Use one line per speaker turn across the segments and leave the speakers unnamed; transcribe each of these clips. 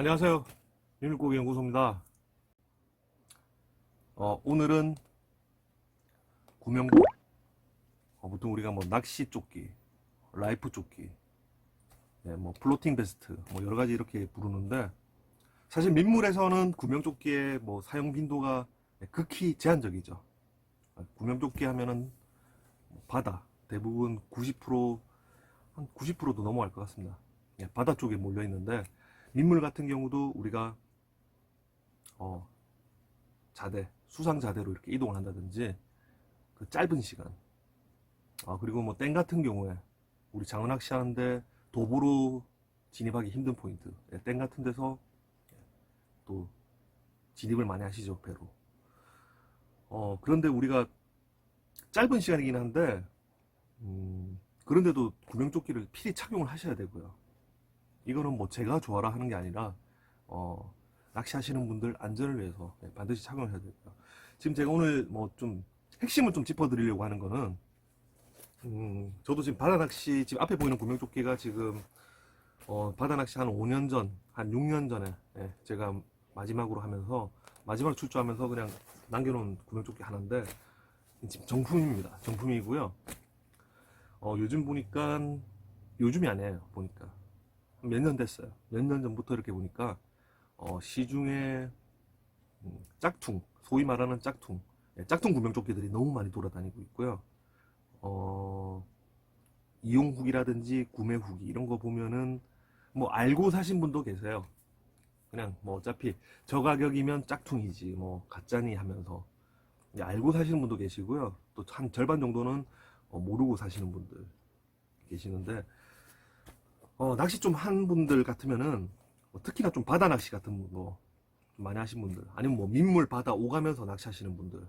안녕하세요. 밀물고기 연구소입니다. 어, 오늘은 구명고. 어, 보통 우리가 뭐 낚시 조끼, 라이프 조끼, 네, 뭐 플로팅 베스트, 뭐 여러 가지 이렇게 부르는데 사실 민물에서는 구명조끼의 뭐 사용 빈도가 극히 제한적이죠. 아, 구명조끼 하면은 뭐 바다 대부분 90%, 한 90%도 넘어갈 것 같습니다. 예, 바다 쪽에 몰려 있는데 민물 같은 경우도 우리가 어, 자대, 수상 자대로 이렇게 이동을 한다든지 그 짧은 시간. 아, 그리고 뭐 땡 같은 경우에 우리 장어 낚시 하는데 도보로 진입하기 힘든 포인트. 예, 땡 같은 데서 또 진입을 많이 하시죠, 배로. 어, 그런데 우리가 짧은 시간이긴 한데, 음, 그런데도 구명조끼를 필히 착용을 하셔야 되고요. 이거는 뭐 제가 좋아라 하는 게 아니라, 어, 낚시하시는 분들 안전을 위해서 네, 반드시 착용을 해야 되고요. 지금 제가 오늘 뭐 좀 핵심을 좀 짚어드리려고 하는 거는, 음, 저도 지금 바다 낚시, 지금 앞에 보이는 구명조끼가 지금, 어, 바다 낚시 한 5년 전, 한 6년 전에, 예, 제가 마지막으로 하면서, 마지막 출조하면서 그냥 남겨놓은 구명조끼 하나인데, 지금 정품입니다. 정품이고요. 어, 요즘 보니까, 요즘이 아니에요. 보니까. 몇 년 됐어요. 몇 년 전부터 이렇게 보니까, 어, 시중에, 음, 짝퉁, 소위 말하는 짝퉁, 예, 짝퉁 구명조끼들이 너무 많이 돌아다니고 있고요. 어, 이용 후기라든지 구매 후기 이런 거 보면은 뭐 알고 사신 분도 계세요. 그냥 뭐 어차피 저 가격이면 짝퉁이지 뭐 가짜니 하면서 이제 알고 사시는 분도 계시고요. 또 한 절반 정도는 어, 모르고 사시는 분들 계시는데 어, 낚시 좀 한 분들 같으면은 뭐 특히나 좀 바다 낚시 같은 분, 뭐 많이 하신 분들 아니면 뭐 민물 바다 오가면서 낚시하시는 분들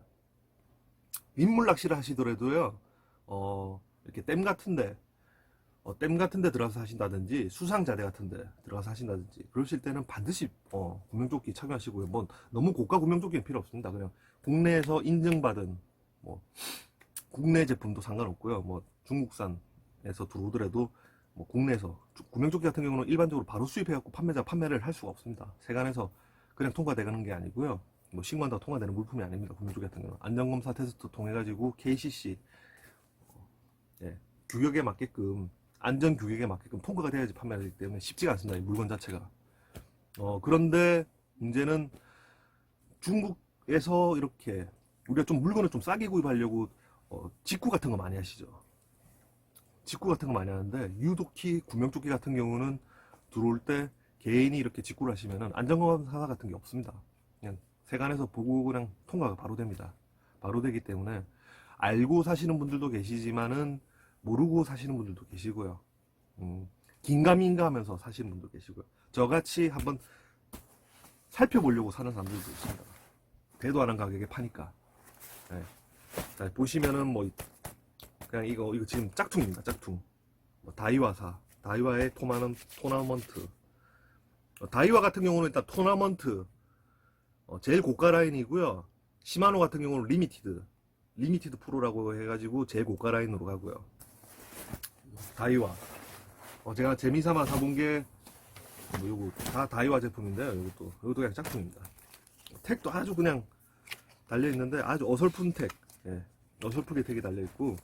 민물 낚시를 하시더라도요 어, 이렇게 댐 같은데, 어, 댐 같은데 들어가서 하신다든지, 수상자대 같은데 들어가서 하신다든지, 그러실 때는 반드시, 어, 구명조끼 착용하시고요. 뭐, 너무 고가 구명조끼는 필요 없습니다. 그냥 국내에서 인증받은, 뭐, 국내 제품도 상관없고요. 뭐, 중국산에서 들어오더라도, 뭐, 국내에서, 주- 구명조끼 같은 경우는 일반적으로 바로 수입해갖고 판매자 판매를 할 수가 없습니다. 세관에서 그냥 통과되는 게 아니고요. 뭐, 신고한다고 통과되는 물품이 아닙니다. 구명조끼 같은 경우는. 안전검사 테스트 통해가지고, KCC, 예, 규격에 맞게끔 안전 규격에 맞게끔 통과가 돼야지 판매가 되기 때문에 쉽지가 않습니다. 이 물건 자체가. 어, 그런데 문제는 중국에서 이렇게 우리가 좀 물건을 좀 싸게 구입하려고 어, 직구 같은 거 많이 하시죠. 직구 같은 거 많이 하는데 유독히 구명조끼 같은 경우는 들어올 때 개인이 이렇게 직구를 하시면은 안전검사 같은 게 없습니다. 그냥 세관에서 보고 그냥 통과가 바로 됩니다. 바로 되기 때문에 알고 사시는 분들도 계시지만은 모르고 사시는 분들도 계시고요. 음, 긴가민가 하면서 사시는 분도 계시고요. 저같이 한번 살펴보려고 사는 사람들도 있습니다. 대도 안 한 가격에 파니까. 네. 자, 보시면은 뭐, 그냥 이거, 이거 지금 짝퉁입니다. 짝퉁. 뭐 다이와사. 다이와의 토마는, 토나먼트. 어, 다이와 같은 경우는 일단 토나먼트. 어, 제일 고가 라인이고요. 시마노 같은 경우는 리미티드. 리미티드 프로라고 해가지고 제일 고가 라인으로 가고요. 다이와. 어, 제가 재미삼아 사본 게, 뭐 요거 다 다이와 제품인데요. 요것도, 요것도 그냥 짝퉁입니다. 택도 아주 그냥 달려있는데 아주 어설픈 택. 예, 어설프게 택이 달려있고,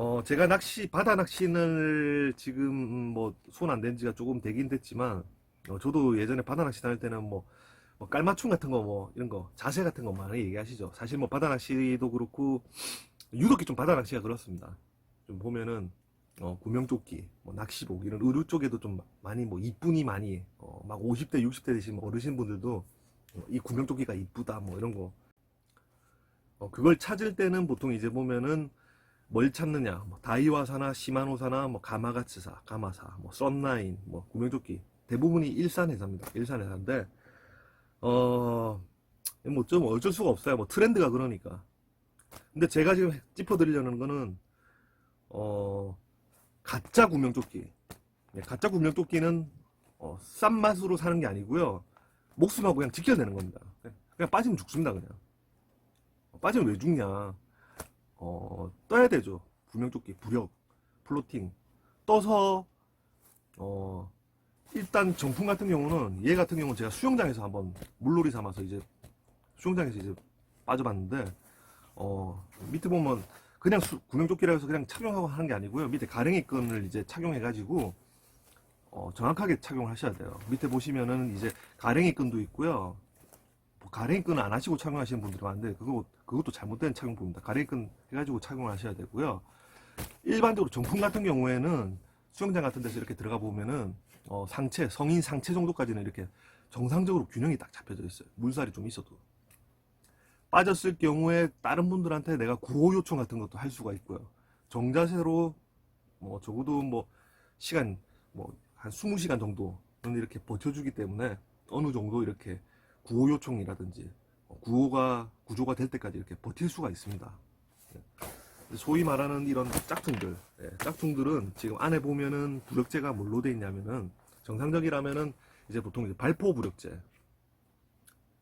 어, 제가 낚시, 바다 낚시는 지금 뭐 손 안 댄 지가 조금 되긴 됐지만, 어, 저도 예전에 바다 낚시 다닐 때는 뭐, 뭐 깔맞춤 같은 거 뭐 이런 거 자세 같은 거 많이 얘기하시죠. 사실 뭐 바다 낚시도 그렇고 유독히 좀 바다 낚시가 그렇습니다. 좀 보면은 어, 구명조끼, 뭐 낚시복 이런 의류 쪽에도 좀 많이 뭐 이쁜이 많이 어, 막 50대 60대 되신 어르신 분들도 어, 이 구명조끼가 이쁘다 뭐 이런 거 어, 그걸 찾을 때는 보통 이제 보면은 뭘 찾느냐 뭐 다이와사나 시마노사나 뭐 가마가츠사, 가마사, 뭐 썬라인, 뭐 구명조끼 대부분이 일산 회사입니다. 일산 회사인데 어, 뭐좀 어쩔 수가 없어요. 뭐 트렌드가 그러니까. 근데 제가 지금 짚어드리려는 거는, 어, 가짜 구명조끼. 예, 가짜 구명조끼는, 어, 싼 맛으로 사는 게 아니고요. 목숨하고 그냥 지켜내는 겁니다. 그냥, 빠지면 죽습니다, 그냥. 어, 빠지면 왜 죽냐. 어, 떠야 되죠. 구명조끼, 부력, 플로팅. 떠서, 어, 일단 정품 같은 경우는 얘 같은 경우는 제가 수영장에서 한번 물놀이 삼아서 이제 수영장에서 이제 빠져봤는데 어 밑에 보면 그냥 수- 구명조끼라 해서 그냥 착용하고 하는 게 아니고요 밑에 가랭이 끈을 이제 착용해 가지고 어 정확하게 착용하셔야 돼요 밑에 보시면은 이제 가랭이 끈도 있고요 뭐 가랭이 끈을 안 하시고 착용하시는 분들이 많은데 그거 그것도 잘못된 착용법입니다. 가랭이 끈 해가지고 착용을 하셔야 되고요. 일반적으로 정품 같은 경우에는 수영장 같은 데서 이렇게 들어가 보면은 어, 상체 성인 상체 정도까지는 이렇게 정상적으로 균형이 딱 잡혀져 있어요. 물살이 좀 있어도. 빠졌을 경우에 다른 분들한테 내가 구호 요청 같은 것도 할 수가 있고요. 정자세로 뭐 적어도 뭐 시간 뭐 한 20시간 정도는 이렇게 버텨주기 때문에 어느 정도 이렇게 구호 요청이라든지 어, 구호가 구조가 될 때까지 이렇게 버틸 수가 있습니다. 예. 소위 말하는 이런 짝퉁들, 예, 짝퉁들은 지금 안에 보면은 부력제가 뭘로 돼 있냐면은 정상적이라면은 이제 보통 이제 발포 부력제,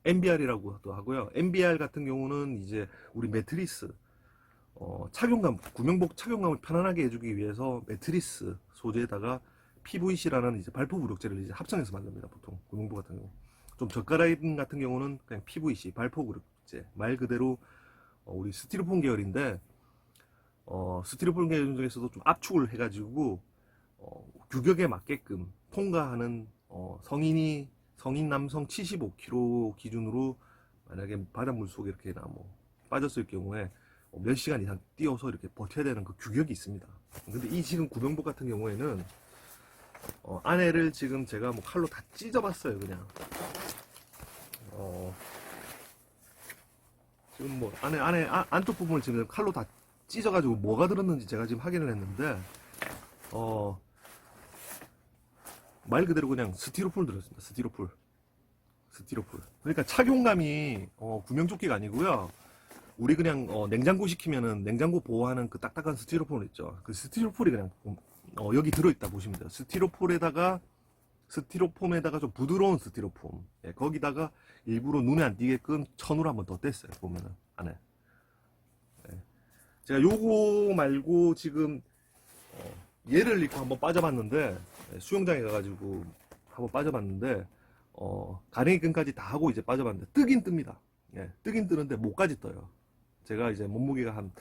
MBR이라고도 하고요. MBR 같은 경우는 이제 우리 매트리스, 어, 착용감, 구명복 착용감을 편안하게 해주기 위해서 매트리스 소재에다가 PVC라는 이제 발포 부력제를 이제 합성해서 만듭니다. 보통 구명복 같은 경우. 좀 저가라인 같은 경우는 그냥 PVC 발포 부력제 말 그대로 어, 우리 스티로폼 계열인데 어, 스티로폼 계열 중에서도 좀 압축을 해가지고 어, 규격에 맞게끔 통과하는 어, 성인이 성인 남성 75kg 기준으로 만약에 바닷물 속에 이렇게 나뭐 빠졌을 경우에 어, 몇 시간 이상 뛰어서 이렇게 버텨야 되는 그 규격이 있습니다. 근데 이 지금 구명복 같은 경우에는 어, 안에를 지금 제가 뭐 칼로 다 찢어봤어요, 그냥. 어, 지금 뭐 안에 안에 아- 안쪽 부분을 지금 칼로 다 찢어가지고 뭐가 들었는지 제가 지금 확인을 했는데 어. 말 그대로 그냥 스티로폴 들었습니다. 스티로폴. 스티로폴. 그러니까 착용감이 어, 구명조끼가 아니고요. 우리 그냥 어, 냉장고 시키면은 냉장고 보호하는 그 딱딱한 스티로폴 있죠. 그 스티로폴이 그냥 어, 여기 들어있다 보시면 돼요. 스티로폴에다가 스티로폼에다가 좀 부드러운 스티로폼. 예, 거기다가 일부러 눈에 안 띄게끔 천으로 한번 더 뗐어요. 보면은 안에. 예. 제가 요거 말고 지금 어, 얘를 입고 한번 빠져봤는데 예, 수영장에 가가지고 한번 빠져봤는데 어, 가랭이 끈까지 다 하고 이제 빠져봤는데 뜨긴 뜹니다. 예, 뜨긴 뜨는데 목까지 떠요. 제가 이제 몸무게가 한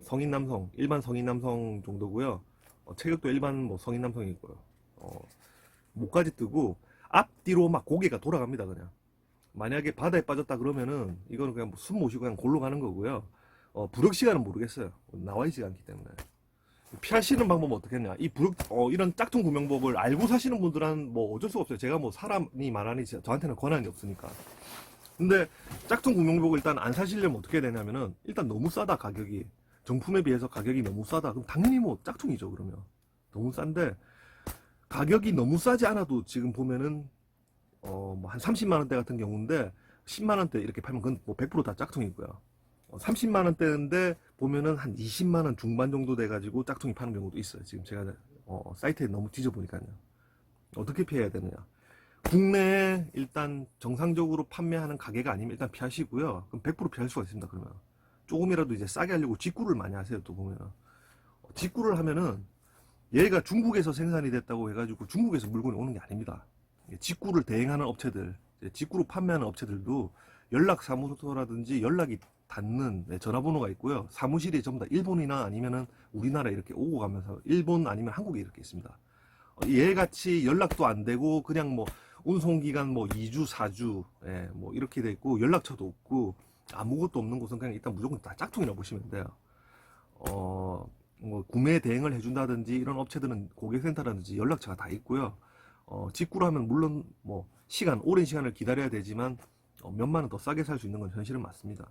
성인 남성, 일반 성인 남성 정도고요. 어, 체격도 일반 뭐 성인 남성이고요. 어, 목까지 뜨고 앞뒤로 막 고개가 돌아갑니다 그냥. 만약에 바다에 빠졌다 그러면은 이거는 그냥 뭐숨 모시고 그냥 골로 가는 거고요. 어, 부력 시간은 모르겠어요. 나와 있지 않기 때문에. 피하시는 방법은 어떻게 했냐. 이 부력, 어, 이런 짝퉁 구명법을 알고 사시는 분들은 뭐 어쩔 수가 없어요. 제가 뭐 사람이 말하니 저- 저한테는 권한이 없으니까. 근데 짝퉁 구명복을 일단 안 사시려면 어떻게 되냐면은 일단 너무 싸다 가격이 정품에 비해서 가격이 너무 싸다 그럼 당연히 뭐 짝퉁이죠 그러면 너무 싼데 가격이 너무 싸지 않아도 지금 보면은 어 뭐 한 30만 원대 같은 경우인데 10만 원대 이렇게 팔면 그건 뭐 100%다 짝퉁이고요. 어, 30만 원대인데 보면은 한 20만 원 중반 정도 돼 가지고 짝퉁이 파는 경우도 있어요. 지금 제가 어, 사이트에 너무 뒤져 보니까요. 어떻게 피해야 되느냐? 국내에 일단 정상적으로 판매하는 가게가 아니면 일단 피하시고요. 그럼 100% 피할 수가 있습니다. 그러면 조금이라도 이제 싸게 하려고 직구를 많이 하세요. 또 보면은 어, 직구를 하면은 얘가 중국에서 생산이 됐다고 해가지고 중국에서 물건이 오는 게 아닙니다. 직구를 대행하는 업체들, 직구로 판매하는 업체들도 연락 사무소라든지 연락이 닿는 네, 전화번호가 있고요. 사무실이 전부 다 일본이나 아니면은 우리나라 이렇게 오고 가면서 일본 아니면 한국에 이렇게 있습니다. 어, 얘같이 연락도 안 되고 그냥 뭐 운송기간 뭐 2주, 4주, 예, 뭐 이렇게 돼 있고 연락처도 없고 아무것도 없는 곳은 그냥 일단 무조건 다 짝퉁이라고 보시면 돼요. 어, 뭐 구매 대행을 해준다든지 이런 업체들은 고객센터라든지 연락처가 다 있고요. 어, 직구로 하면 물론 뭐 시간, 오랜 시간을 기다려야 되지만 어, 몇만 원 더 싸게 살 수 있는 건 현실은 맞습니다.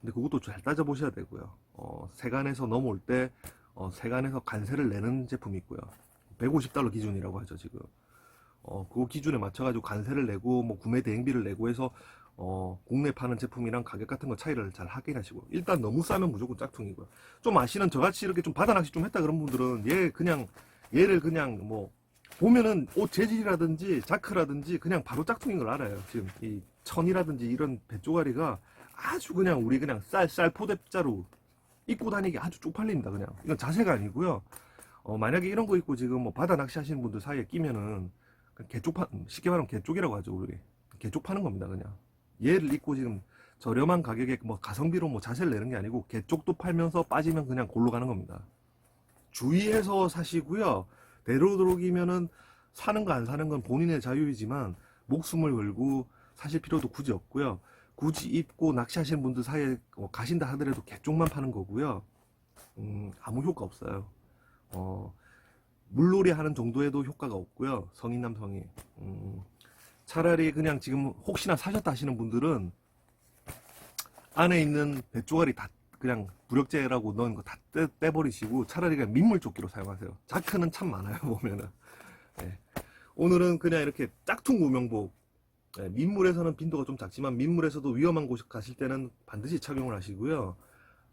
근데 그것도 잘 따져보셔야 되고요. 어, 세간에서 넘어올 때 어, 세간에서 관세를 내는 제품이 있고요. 150달러 기준이라고 하죠 지금. 어, 그 기준에 맞춰가지고 관세를 내고 뭐 구매 대행비를 내고 해서 어, 국내 파는 제품이랑 가격 같은 거 차이를 잘 확인하시고 일단 너무 싸면 무조건 짝퉁이고요. 좀 아시는 저같이 이렇게 좀 바다 낚시 좀 했다 그런 분들은 얘 그냥 얘를 그냥 뭐 보면은 옷 재질이라든지 자크라든지 그냥 바로 짝퉁인 걸 알아요. 지금 이 천이라든지 이런 배쪼가리가 아주 그냥 우리 그냥 쌀쌀 포대자루 입고 다니기 아주 쪽팔립니다. 그냥 이건 자세가 아니고요. 어, 만약에 이런 거 입고 지금 뭐 바다 낚시 하시는 분들 사이에 끼면은 개쪽 파 쉽게 말하면 개쪽이라고 하죠 우리 개쪽 파는 겁니다 그냥 얘를 입고 지금 저렴한 가격에 뭐 가성비로 뭐 자세를 내는 게 아니고 개쪽도 팔면서 빠지면 그냥 골로 가는 겁니다. 주의해서 사시고요. 대로도록이면은 사는 거 안 사는 건 본인의 자유이지만 목숨을 걸고 사실 필요도 굳이 없고요. 굳이 입고 낚시하시는 분들 사이에 어, 가신다 하더라도 개쪽만 파는 거고요. 음, 아무 효과 없어요. 어, 물놀이 하는 정도에도 효과가 없고요. 성인 남성이. 음, 차라리 그냥 지금 혹시나 사셨다 하시는 분들은 안에 있는 배조가리 다 그냥 부력제라고 넣은 거 다 떼버리시고 차라리 그냥 민물 조끼로 사용하세요. 자크는 참 많아요, 보면은. 예. 오늘은 그냥 이렇게 짝퉁 구명복. 예, 민물에서는 빈도가 좀 작지만 민물에서도 위험한 곳 가실 때는 반드시 착용을 하시고요.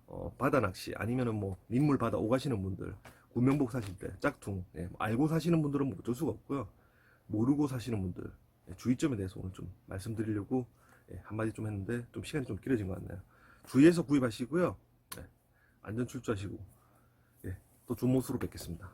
어, 바다 낚시 아니면은 뭐 민물 바다 오가시는 분들 구명복 사실 때 짝퉁 예, 뭐 알고 사시는 분들은 뭐 어쩔 수가 없고요 모르고 사시는 분들 예, 주의점에 대해서 오늘 좀 말씀드리려고 예, 한마디 좀 했는데 좀 시간이 좀 길어진 것 같네요. 주의해서 구입하시고요. 예, 안전 출조하시고 예, 또 좋은 모습으로 뵙겠습니다